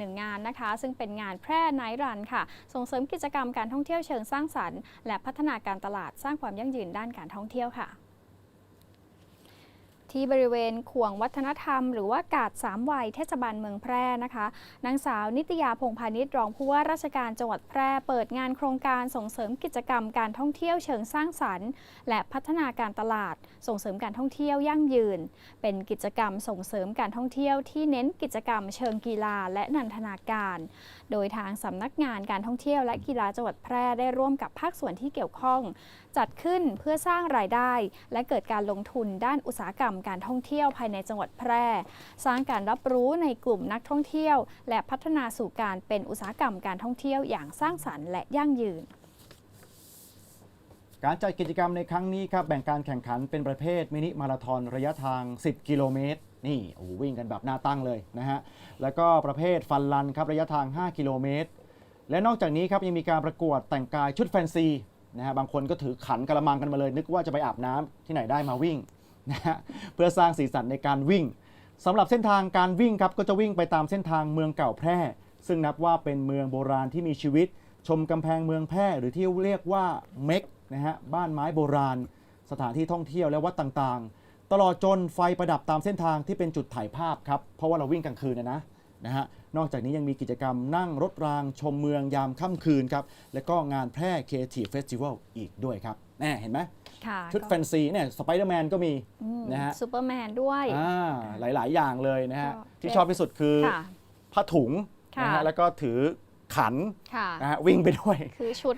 หนึ่งงานนะคะ ซึ่งเป็นงานแพร่ไนรันค่ะ ส่งเสริมกิจกรรมการท่องเที่ยวเชิงสร้างสรรค์ และพัฒนาการตลาดสร้างความยั่งยืนด้านการท่องเที่ยวค่ะ ที่บริเวณขวงวัฒนธรรม หรือว่ากาดสามวัยเทศบาลเมืองแพร่นะคะ นางสาวนิตยาพงพาณิชย์รองผู้ว่าราชการจังหวัดแพร่เปิดงานโครงการส่งเสริมกิจกรรมการท่องเที่ยวเชิงสร้างสรรค์ และพัฒนาการตลาด ส่งเสริมการท่องเที่ยวยั่งยืน เป็นกิจกรรมส่งเสริมการท่องเที่ยวที่เน้นกิจกรรมเชิงกีฬาและนันทนาการ โดยทางสำนักงานการท่องเที่ยวและกีฬาจังหวัดแพร่ได้ร่วมกับภาคส่วนที่เกี่ยวข้อง จัดขึ้นเพื่อสร้างรายได้ และเกิดการลงทุนด้านอุตสาหกรรมการท่องเที่ยวภายในจังหวัดแพร่ สร้างการรับรู้ในกลุ่มนักท่องเที่ยว และพัฒนาสู่การเป็นอุตสาหกรรมการท่องเที่ยวอย่างสร้างสรรค์และยั่งยืน การจัดกิจกรรมในครั้งนี้ครับแบ่งการแข่งขันเป็นประเภทมินิมาราธอนระยะทาง 10 กิโลเมตรนี่โอ้วิ่งกันแบบหน้าตั้งเลยนะฮะแล้วก็ประเภทฟันลันครับระยะทาง 5 กิโลเมตร และนอกจากนี้ครับยังมีการประกวดแต่งกายชุดแฟนซีนะฮะบางคนก็ถือขันกระมังกันมาเลย นึกว่าจะไปอาบน้ำที่ไหนได้มาวิ่ง นะฮะเพื่อสร้างสีสันในการวิ่งสำหรับเส้นทางการวิ่งครับก็จะวิ่งไปตามเส้นทางเมืองเก่าแพร่ ซึ่งนับว่าเป็นเมืองโบราณที่มีชีวิต ชมกำแพงเมืองแพร่ หรือที่เรียกว่าเม็กนะฮะบ้านไม้โบราณ สถานที่ท่องเที่ยวและวัดต่างๆ ตลอดจนไฟประดับตามเส้นทางที่เป็นจุดถ่ายภาพครับเพราะว่าเราวิ่งกลางคืนนะนะ นะฮะนอกจากนี้ยังมีกิจกรรมนั่งรถรางชมเมืองยามค่ำคืนครับ และก็งานแพร่ Creative Festival อีกด้วยครับแน่เห็นไหมค่ะชุดแฟนซีเนี่ยสไปเดอร์แมนก็มีนะฮะซูเปอร์แมนด้วยอ่าหลาย ๆ อย่างเลยนะฮะก็ที่ชอบที่สุดคือค่ะผ้าถุงค่ะนะฮะแล้วก็ถือขันค่ะนะฮะวิ่งไปด้วย คือชุด